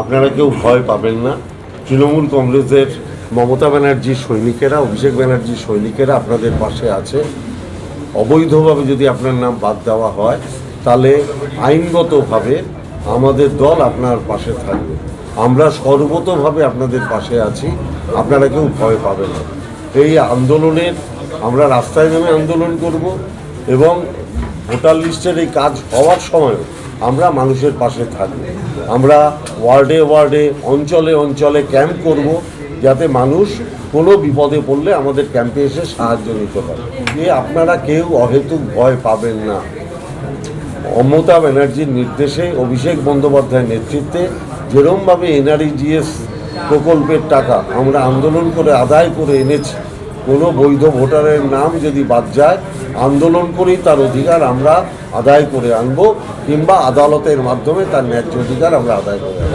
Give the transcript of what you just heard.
আপনারা কেউ ভয় পাবেন না। তৃণমূল কংগ্রেসের মমতা ব্যানার্জির সৈনিকেরা, অভিষেক ব্যানার্জির সৈনিকেরা আপনাদের পাশে আছে। অবৈধভাবে যদি আপনার নাম বাদ দেওয়া হয়, তাহলে আইনগতভাবে আমাদের দল আপনার পাশে থাকবে। আমরা সর্বতভাবে আপনাদের পাশে আছি, আপনারা কেউ ভয় পাবেন না। এই আন্দোলনের আমরা রাস্তায় নেমে আন্দোলন করব এবং ভোটার লিস্টের এই কাজ হওয়ার সময় আমরা মানুষের পাশে থাকব। আমরা ওয়ার্ডে ওয়ার্ডে, অঞ্চলে অঞ্চলে ক্যাম্প করব যাতে মানুষ কোনো বিপদে পড়লে আমাদের ক্যাম্পে এসে সাহায্য নিতে পারে। এ আপনারা কেউ অহেতুক ভয় পাবেন না। মমতা ব্যানার্জির নির্দেশে অভিষেক বন্দ্যোপাধ্যায়ের নেতৃত্বে যেরমভাবে এনআরইজিএস প্রকল্পের টাকা আমরা আন্দোলন করে আদায় করে এনেছি, কোনো বৈধ ভোটারের নাম যদি বাদ যায় আন্দোলন করেই তার অধিকার আমরা আদায় করে আনব, কিংবা আদালতের মাধ্যমে তার ন্যায্য অধিকার আমরা আদায় করে আনব।